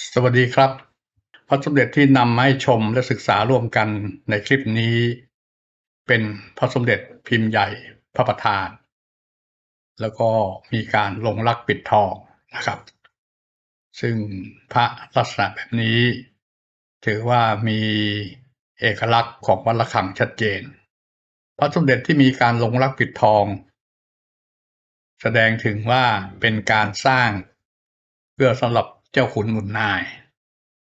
สวัสดีครับ พระสมเด็จที่นำมาให้ชมและศึกษาร่วมกันในคลิปนี้ เป็นพระสมเด็จพิมพ์ใหญ่พระประธาน แล้วก็มีการลงลักปิดทองนะครับ ซึ่งพระลักษณะแบบนี้ ถือว่ามีเอกลักษณ์ของวัดระฆังชัดเจน พระสมเด็จที่มีการลงลักปิดทอง แสดงถึงว่าเป็นการสร้างเพื่อสำหรับ เจ้าขุนหนุนนาย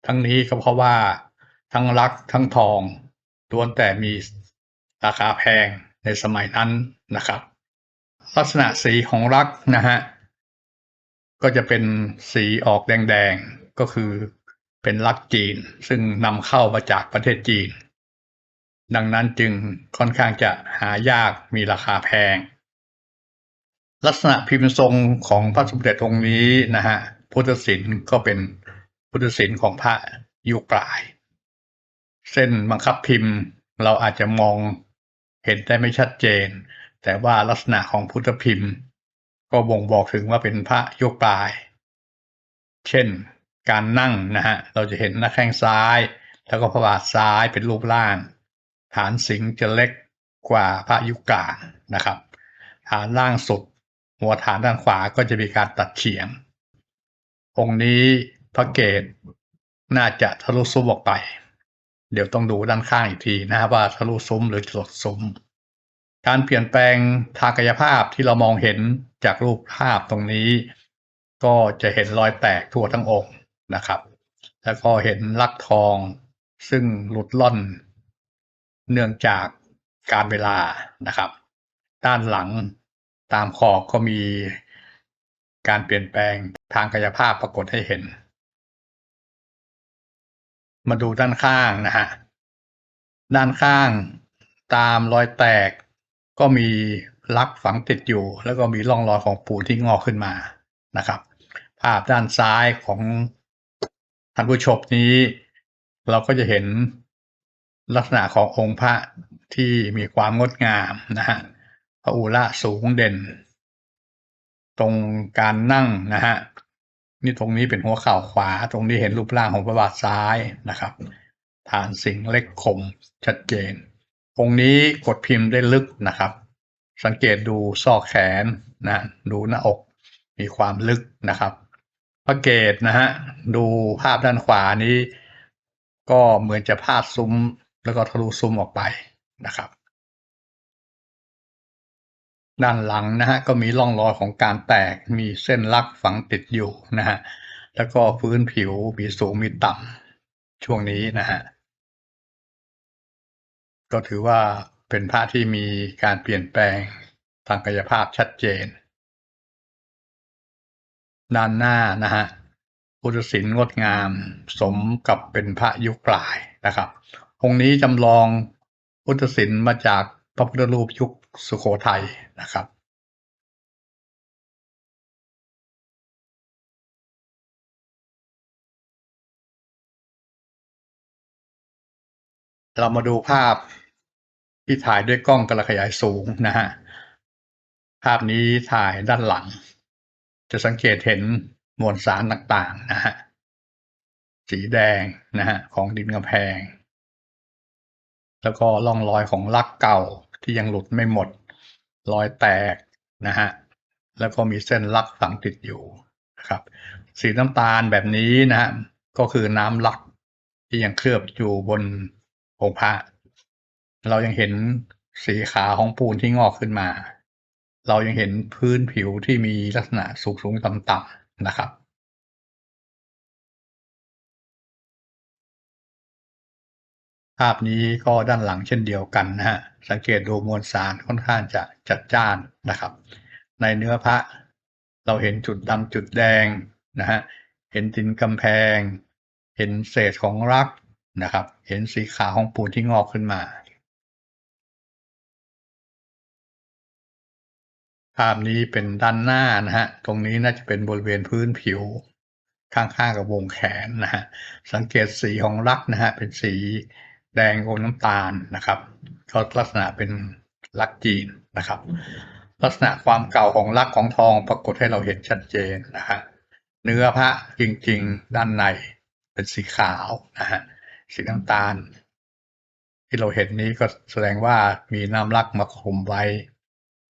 ทั้งนี้ก็เพราะว่าทั้งรักทั้งทองล้วนแต่มีราคาแพงในสมัยนั้นนะครับ ลักษณะสีของรักนะฮะก็จะเป็นสีออกแดงๆ ก็คือเป็นรักจีน ซึ่งนำเข้ามาจากประเทศจีน ดังนั้นจึงค่อนข้างจะหายากมีราคาแพง ลักษณะพิมพ์ทรงของพระสมเด็จองค์นี้นะฮะ พุทธศิลป์ก็เป็นพุทธศิลป์ของพระยุคปลาย เส้นบังคับพิมพ์เราอาจจะมองเห็นได้ไม่ชัดเจน แต่ว่าลักษณะของพุทธพิมพ์ ก็บ่งบอกถึงว่าเป็นพระยุคปลาย เช่นการนั่งนะฮะเราจะเห็นหน้าแข้งซ้าย แล้วก็พระบาทซ้ายเป็นรูปร่าง ฐานสิงจะเล็กกว่าพระยุคกลางนะครับ ฐานล่างสุด หัวฐานด้านขวาก็จะมีการตัดเฉียง องค์นี้พระเกตน่าจะทะลุซุ้มออกไป เดี๋ยวต้องดูด้านข้างอีกทีนะครับว่าทะลุซุ้มหรือจดซุ้ม การเปลี่ยนแปลงทางกายภาพที่เรามองเห็นจากรูปภาพตรงนี้ ก็จะเห็นรอยแตกทั่วทั้งองค์นะครับ แล้วก็เห็นลักทองซึ่งหลุดล่อน เนื่องจากการเวลานะครับ ด้านหลังตามขอบก็มี การเปลี่ยนแปลงทางกายภาพปรากฏให้เห็น มาดูด้านข้างนะฮะ ด้านข้างตามรอยแตกก็มีลักฝังติดอยู่ แล้วก็มีร่องรอยของปูนที่งอกขึ้นมานะครับ ภาพด้านซ้ายของท่านผู้ชมนี้ เราก็จะเห็นลักษณะขององค์พระที่มีความงดงามนะฮะพระอุระสูงเด่น ตรงการนั่งนะฮะนี่ตรงนี้เป็นหัวเข่าขวา ตรงนี้เห็นรูปร่างของพระบาทซ้ายนะครับ ฐานสิงเล็กคมชัดเจนองนี้กดพิมพ์ได้ลึกนะครับ สังเกตดูซอกแขนนะดูหน้าอกมีความลึกนะครับ พระเกตนะฮะดูภาพด้านขวานี้ ก็เหมือนจะพาดซุ้มแล้วก็ทะลุซุ้มออกไปนะครับ ด้านหลังนะฮะก็มีร่องรอยของการแตกมีเส้นลักฝังติดอยู่นะฮะแล้วก็พื้นผิวมีสูงมีต่ำช่วงนี้นะฮะก็ถือว่าเป็นพระที่มีการเปลี่ยนแปลงทางกายภาพชัดเจน ด้านหน้านะฮะพุทธศิลป์งดงามสมกับเป็นพระยุคปลายนะครับองค์นี้จำลองพุทธศิลป์มาจากพระพุทธรูปยุคสุโขทัยนะครับเรามาดูภาพที่ถ่ายด้วยกล้องกระขยายสูงนะฮะ ภาพนี้ถ่ายด้านหลัง จะสังเกตเห็นมวลสารต่างๆนะฮะ สีแดงนะฮะของดินกำแพง แล้วก็ร่องรอยของลักเก่า ที่ยังหลุดไม่หมด รอยแตกนะฮะแล้วก็มีเส้นลักฝังติดอยู่นะครับ สีน้ำตาลแบบนี้นะฮะก็คือน้ำลักที่ยังเคลือบอยู่บนองค์พระ เรายังเห็นสีขาของปูนที่งอกขึ้นมา เรายังเห็นพื้นผิวที่มีลักษณะสูงสูงต่ำต่ำๆนะครับ ภาพนี้ก็ด้านหลังเช่นเดียวกันนะฮะสังเกตดูมวลสารค่อนข้างจะจัดจ้านนะครับ ในเนื้อพระ เราเห็นจุดดำจุดแดงนะฮะเห็นดินกำแพง เห็นเศษของรักนะครับ เห็นสีขาวของปูนที่งอกขึ้นมาภาพนี้เป็นด้านหน้านะฮะ ตรงนี้น่าจะเป็นบริเวณพื้นผิว ข้างๆกับวงแขนนะฮะ สังเกตสีของรักนะฮะ เป็นสี แดงอมน้ำตาลนะครับเขาลักษณะเป็นรักจีนนะครับ ลักษณะความเก่าของรักของทองปรากฏให้เราเห็นชัดเจนนะฮะเนื้อพระจริง ๆ ด้านในเป็นสีขาวนะฮะสีน้ำตาล ที่เราเห็นนี้ก็แสดงว่ามีน้ำรักมาคลุมไว้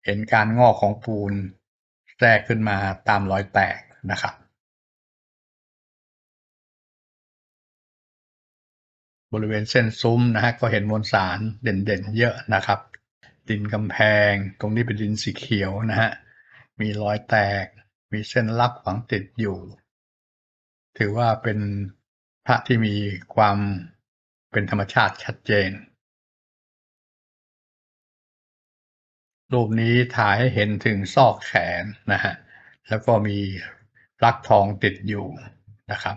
เห็นการงอกของปูนแทรกขึ้นมาตามรอยแตกนะครับ บริเวณเส้นซุ้มนะฮะก็เห็นมวลสารเด่นๆเยอะนะครับ ดินกำแพงตรงนี้เป็นดินสีเขียวนะฮะมีรอยแตก มีเส้นลักฝังติดอยู่ ถือว่าเป็นพระที่มีความเป็นธรรมชาติชัดเจน รูปนี้ถ่ายให้เห็นถึงซอกแขนนะฮะแล้วก็มีลักทองติดอยู่นะครับ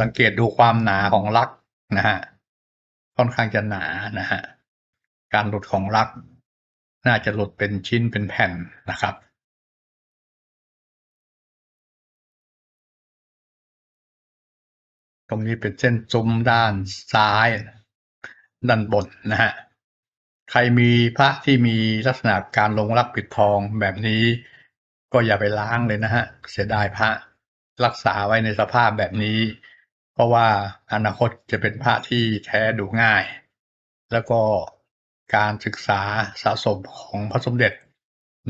สังเกตดูความหนาของลัก นะฮะค่อนข้างจะหนานะฮะการหลุดของลัก น่าจะหลุดเป็นชิ้นเป็นแผ่นนะครับตรงนี้เป็นเส้นซุ้มด้านซ้ายด้านบนนะฮะ ใครมีพระที่มีลักษณะการลงรักปิดทองแบบนี้ ก็อย่าไปล้างเลยนะฮะ เสียดายพระรักษาไว้ในสภาพแบบนี้ เพราะว่าอนาคตจะเป็นพระที่แท้ดูง่าย แล้วก็การศึกษาสะสมของพระสมเด็จ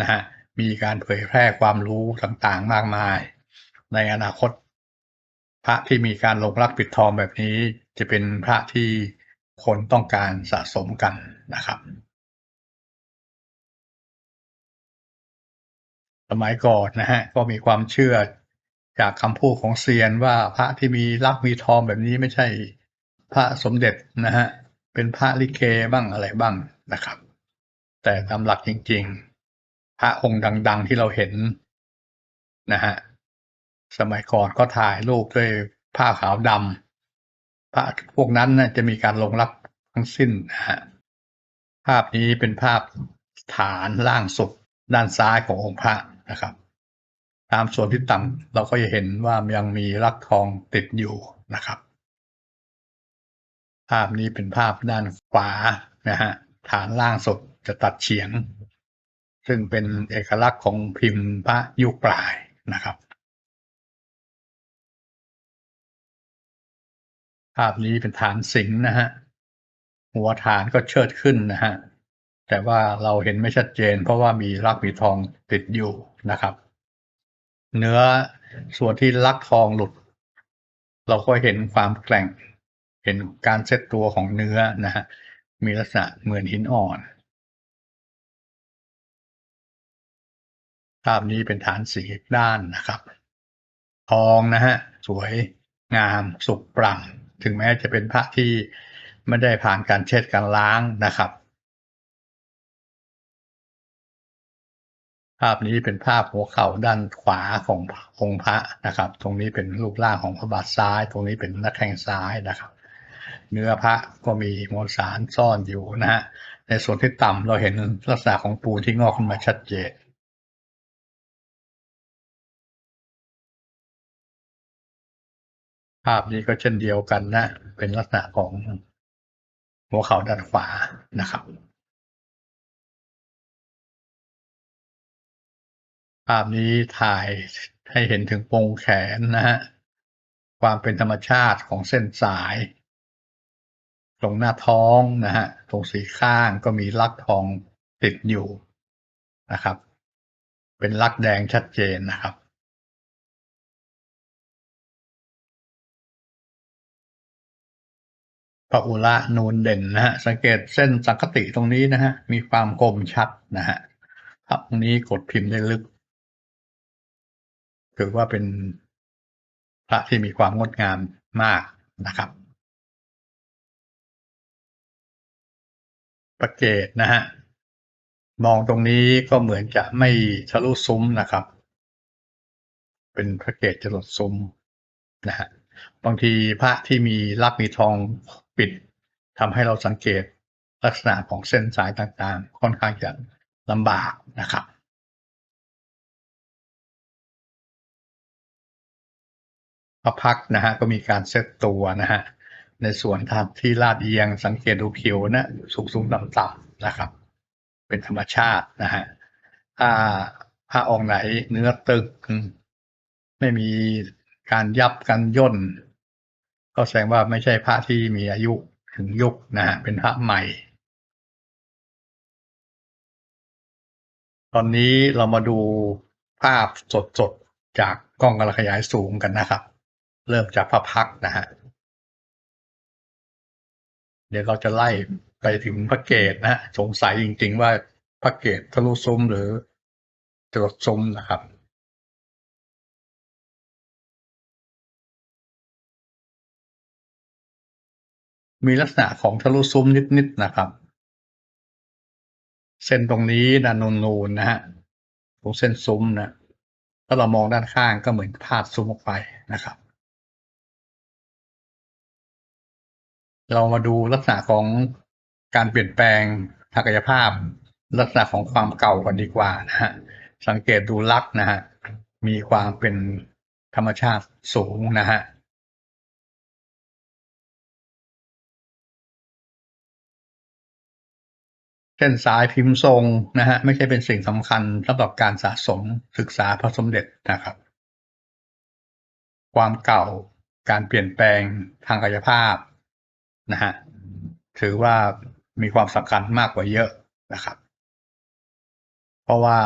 นะฮะมีการเผยแพร่ความรู้ต่างๆมากมาย ในอนาคต พระที่มีการลงรักปิดทองแบบนี้ จะเป็นพระที่คนต้องการสะสมกันนะครับ สมัยก่อนนะฮะก็มีความเชื่อ จากคำพูดของเซียนว่าพระที่มีรักมีทองแบบนี้ไม่ใช่พระสมเด็จนะฮะเป็นพระลิเกบ้างอะไรบ้างนะครับ แต่ตามหลักจริง ๆ พระองค์ดัง ๆ ที่เราเห็นนะฮะสมัยก่อนก็ถ่ายรูปด้วยผ้าขาวดำพระพวกนั้นนะจะมีการลงรักทั้งสิ้นนะฮะภาพนี้เป็นภาพฐานล่างสุดด้านซ้ายขององค์พระนะครับ ตามส่วนที่ต่ำเราก็จะเห็นว่ายังมีรักทองติดอยู่นะครับ ภาพนี้เป็นภาพด้านขวานะฮะฐานล่างสุดจะตัดเฉียง ซึ่งเป็นเอกลักษณ์ของพิมพ์พระยุคปลายนะครับ ภาพนี้เป็นฐานสิงห์นะฮะหัวฐานก็เชิดขึ้นนะฮะแต่ว่าเราเห็นไม่ชัดเจน เพราะว่ามีรักมีทองติดอยู่นะครับ เนื้อส่วนที่ลักทองหลุด เราก็เห็นความแกร่ง เห็นการเซตตัวของเนื้อนะฮะมีลักษณะเหมือนหินอ่อน ภาพนี้เป็นฐานสีด้านนะครับ ทองนะฮะสวยงามสุกปรัง ถึงแม้จะเป็นพระที่ไม่ได้ผ่านการเช็ดการล้างนะครับ ภาพนี้เป็นภาพหัวเข่าด้านขวาขององค์พระนะครับ ตรงนี้เป็นรูปร่างของพระบาทซ้าย ตรงนี้เป็นหน้าแข้งซ้ายนะครับ เนื้อพระก็มีมวลสารซ่อนอยู่นะฮะ ในส่วนที่ต่ำเราเห็นลักษณะของปูนที่งอกขึ้นมาชัดเจนภาพนี้ก็เช่นเดียวกันนะ เป็นลักษณะของหัวเข่าด้านขวานะครับ ภาพนี้ถ่ายให้เห็นถึงโปงแขนนะฮะ ความเป็นธรรมชาติของเส้นสาย ตรงหน้าท้องนะฮะ ตรงสีข้างก็มีลักทองติดอยู่นะครับ เป็นลักแดงชัดเจนนะครับพระอุระนูนเด่นนะฮะ สังเกตเส้นสังคติตรงนี้นะฮะ มีความคมชัดนะฮะภาพตรงนี้กดพิมพ์ได้ลึก ถือว่าเป็นพระที่มีความงดงามมากนะครับประเกตนะฮะมองตรงนี้ก็เหมือนจะไม่ทะลุซุ้มนะครับ เป็นพระเกตจรดซุ้มนะฮะบางทีพระที่มีลักมีทองปิดทำให้เราสังเกตลักษณะของเส้นสายต่างๆ ค่อนข้างจะลำบากนะครับ พระพักนะฮะก็มีการเซตตัวนะฮะในส่วนทางที่ลาดเอียงสังเกตดูผิวนะสูงสูงต่ำต่ำๆนะครับ เป็นธรรมชาตินะฮะถ้าถ้าองค์ไหนเนื้อตึก ไม่มีการยับกันย่น ก็แสดงว่าไม่ใช่พระที่มีอายุถึงยุคนะฮะเป็นพระใหม่ ตอนนี้เรามาดูภาพสดๆ จากกล้องกระขยายสูงกันนะครับ เริ่มจากพระพักนะฮะ เดี๋ยวเราจะไล่ไปถึงพระเกศนะสงสัยจริง ๆ ว่าพระเกศทะลุซุ้มหรือจรดซุ้มนะครับมีลักษณะของทะลุซุ้มนิด ๆ นะครับ เส้นตรงนี้นะนูนๆนะฮะตรงเส้นซุ้มนะถ้าเรามองด้านข้างก็เหมือนพาดซุ้มออกไปนะครับ เรามาดูลักษณะของการเปลี่ยนแปลงทางกายภาพ ลักษณะของความเก่าก่อนดีกว่านะฮะสังเกตดูลักษณ์นะฮะมีความเป็นธรรมชาติสูงนะฮะเส้นสายพิมพ์ทรงนะฮะไม่ใช่เป็นสิ่งสำคัญสำหรับการสะสมศึกษาพระสมเด็จนะครับ ความเก่าการเปลี่ยนแปลงทางกายภาพ นะฮะถือว่ามีความสำคัญมากกว่าเยอะนะครับ เพราะว่า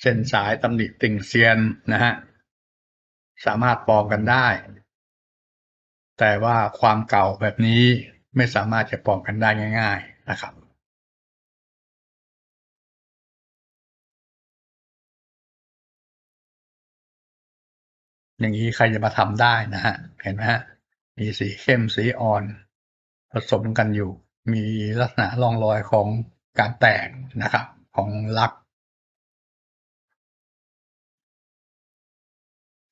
เส้นสายตำหนิติ่งเซียนนะฮะสามารถปลอมกันได้ แต่ว่าความเก่าแบบนี้ไม่สามารถจะปลอมกันได้ง่าย ๆนะครับอย่างนี้ใครจะมาทำได้นะฮะ เห็นไหมฮะ มีสีเข้มสีอ่อน ผสมกันอยู่ มีลักษณะร่องรอยของการแตกนะครับ ของลัก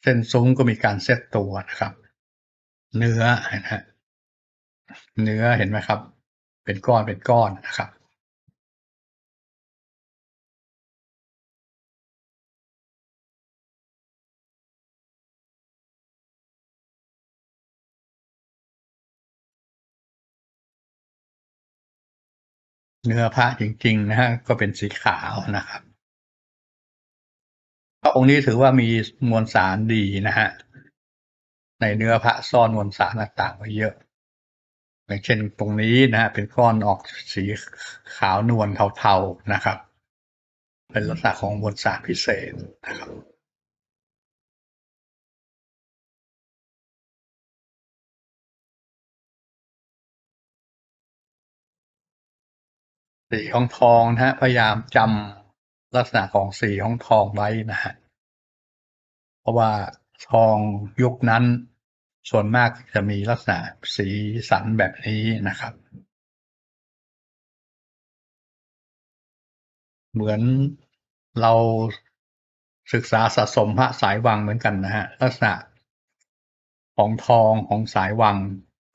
เส้นซุ้มก็มีการเซตตัวนะครับ เนื้อนะเนื้อเห็นไหมครับ เป็นก้อนเป็นก้อนนะครับ เนื้อพระจริง ๆ นะฮะก็เป็นสีขาวนะครับพระองค์นี้ถือว่ามีมวลสารดีนะฮะในเนื้อพระซ่อนมวลสารต่างๆไว้เยอะอย่างเช่นตรงนี้นะฮะเป็นก้อนออกสีขาวนวลเทาๆนะครับ เป็นลักษณะของมวลสารพิเศษนะครับ สีของทองนะฮะพยายามจำลักษณะของสีของทองไว้นะฮะเพราะว่าทองยุคนั้น ส่วนมากจะมีลักษณะสีสันแบบนี้นะครับ เหมือนเราศึกษาสะสมพระสายวังเหมือนกันนะฮะลักษณะของทองของสายวัง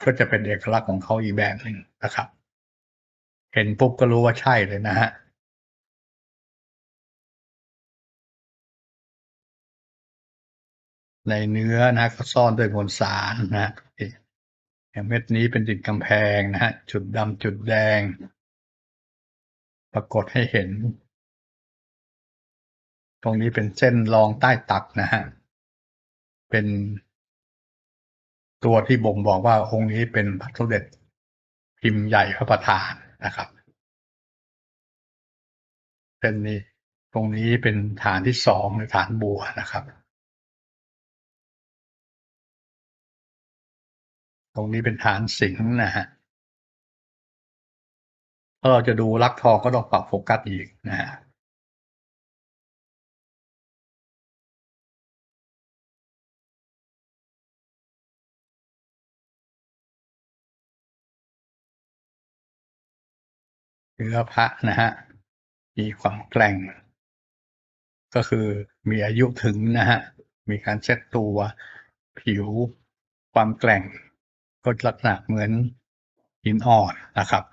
ก็จะเป็นเอกลักษณ์ของเขาอีกแบบหนึ่งนะครับ เห็นปุ๊บก็รู้ว่าใช่เลยนะฮะในเนื้อนะก็ซ่อนด้วยมวลสารนะฮะอย่างเม็ดนี้เป็นติดกำแพงนะฮะจุดดำจุดแดง ปรากฏให้เห็น ตรงนี้เป็นเส้นรองใต้ตักนะฮะเป็นตัวที่บ่งบอกว่าองค์นี้เป็นพระสมเด็จพิมพ์ใหญ่พระประธาน นะครับเส้นนี้ตรงนี้เป็นฐานที่สองในฐานบัวนะครับ ตรงนี้เป็นฐานสิงห์นะฮะถ้าเราจะดูลักทองก็ต้องปรับโฟกัสอีกนะฮะ เนื้อพระนะฮะมีความแกร่ง ก็คือมีอายุถึงนะฮะมีการเซ็ตตัว ผิว ความแกร่ง ก็ลักษณะเหมือนหินอ่อนนะครับ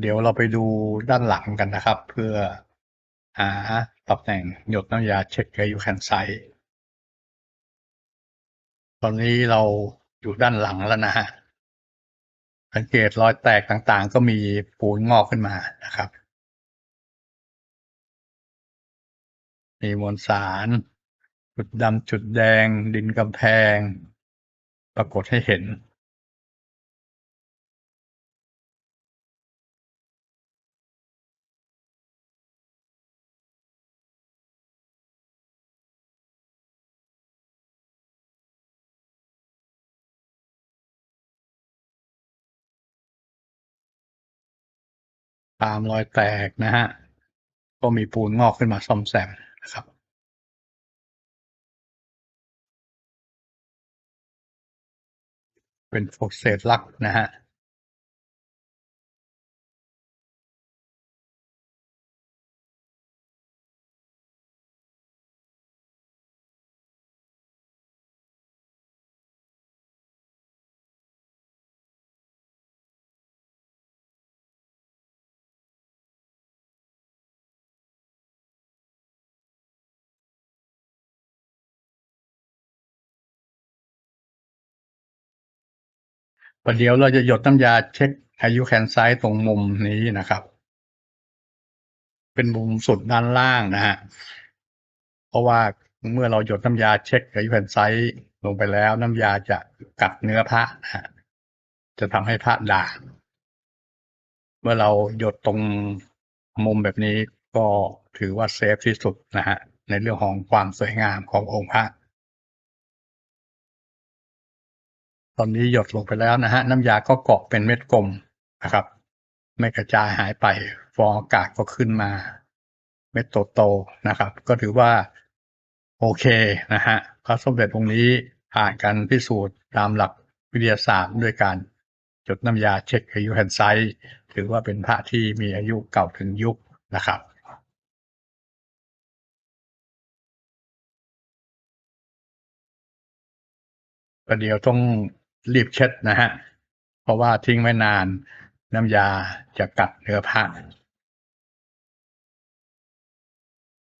เดี๋ยวเราไปดูด้านหลังกันนะครับ เพื่อหาตำแหน่งหยดน้ำยาเช็คอายุแคนไซตอนนี้เราอยู่ด้านหลังแล้วนะฮะ สังเกตรอยแตกต่างๆ ก็มีปูนงอกขึ้นมานะครับ มีมวลสาร จุดดำจุดแดง ดินกำแพง ปรากฏให้เห็น ตามรอยแตกนะฮะ ก็มีปูนงอกขึ้นมาซ่อมแซมนะครับ เป็นโฟกเศษลักนะฮะ ประเดี๋ยวเราจะหยดน้ำยาเช็คอายุแคนไซต์ตรงมุมนี้นะครับ เป็นมุมสุดด้านล่างนะฮะ เพราะว่าเมื่อเราหยดน้ำยาเช็คอายุแคนไซต์ลงไปแล้ว น้ำยาจะกัดเนื้อพระนะฮะจะทำให้พระด่างเมื่อเราหยดตรงมุมแบบนี้ก็ถือว่าเซฟที่สุดนะฮะในเรื่องของความสวยงามขององค์พระ ตอนนี้หยดลงไปแล้วนะฮะน้ำยาก็เกาะเป็นเม็ดกลมนะครับ ไม่กระจายหายไปฟองอากาศก็ขึ้นมา เม็ดโตๆนะครับ ก็ถือว่าโอเคนะฮะพระสมเด็จองค์นี้ผ่านการพิสูจน์ตามหลักวิทยาศาสตร์ด้วยการจดน้ำยาเช็คอายุแฮนไซต์ถือว่าเป็นพระที่มีอายุเก่าถึงยุคนะครับประเดี๋ยวต้อง รีบเช็ดนะฮะ เพราะว่าทิ้งไว้นาน น้ำยาจะกัดเนื้อผ้า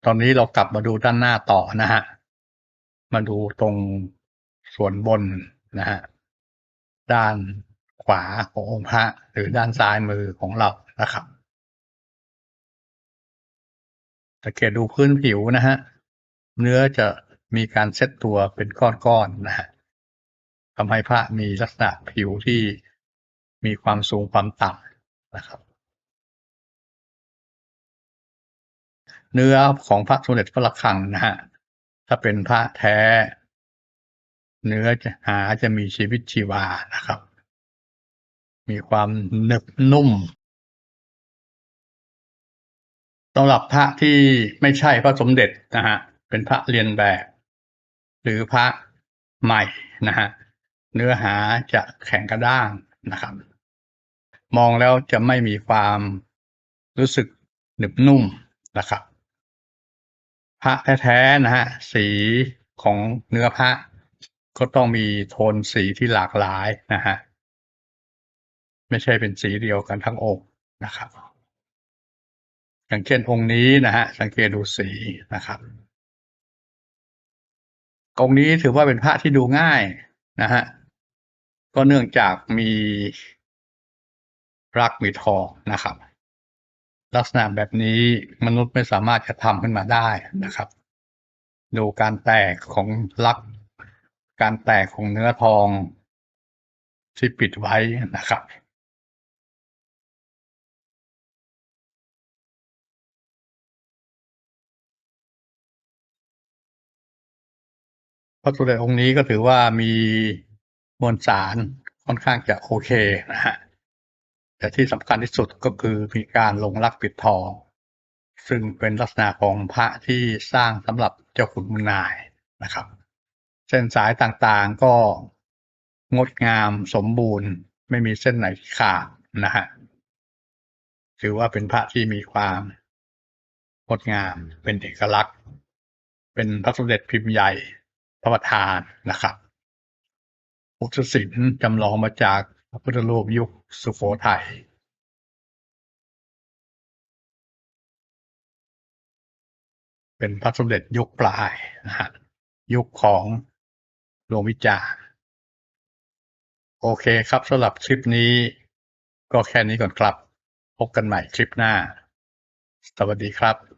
ตอนนี้เรากลับมาดูด้านหน้าต่อนะฮะ มาดูตรงส่วนบนนะฮะ ด้านขวาขององค์พระหรือด้านซ้ายมือของเรานะครับสังเกตดูพื้นผิวนะฮะ เนื้อจะมีการเซตตัวเป็นก้อนๆนะฮะ ทำให้พระมีลักษณะผิวที่มีความสูงความต่ำนะครับ เนื้อของพระสมเด็จพระระฆังนะฮะถ้าเป็นพระแท้ เนื้อจะหาจะมีชีวิตชีวานะครับ มีความหนึบนุ่มสำหรับพระที่ไม่ใช่พระสมเด็จนะฮะเป็นพระเรียนแบบ หรือพระใหม่นะฮะ เนื้อหาจะแข็งกระด้างนะครับ มองแล้วจะไม่มีความรู้สึกหนึบนุ่มนะครับ พระแท้ๆนะฮะสีของเนื้อพระก็ต้องมีโทนสีที่หลากหลายนะฮะไม่ใช่เป็นสีเดียวกันทั้งองค์นะครับ อย่างเช่นองค์นี้นะฮะสังเกตดูสีนะครับองค์นี้ถือว่าเป็นพระที่ดูง่าย นะฮะก็เนื่องจากมีรักมีทองนะครับ ลักษณะแบบนี้มนุษย์ไม่สามารถจะทำขึ้นมาได้นะครับ ดูการแตกของรัก การแตกของเนื้อทองที่ปิดไว้นะครับ ระสมเด็จองค์นี้ก็ถือว่ามีมวลสารค่อนข้างจะโอเคนะฮะแต่ที่สำคัญที่สุดก็คือมีการลงรักปิดทอง ซึ่งเป็นลักษณะของพระที่สร้างสำหรับเจ้าขุนมุนนายนะครับ เส้นสายต่างๆก็งดงามสมบูรณ์ ไม่มีเส้นไหนขาดนะฮะถือว่าเป็นพระที่มีความงดงามเป็นเอกลักษณ์ เป็นพระสมเด็จพิมพ์ใหญ่ พระประธานนะครับพุทธศิลป์จำลองมาจากพระพุทธรูปยุคสุโขทัยเป็นพระสมเด็จยุคปลายนะฮะยุคของหลวงวิจาร์โอเคครับสำหรับคลิปนี้ก็แค่นี้ก่อนครับ พบกันใหม่คลิปหน้า สวัสดีครับ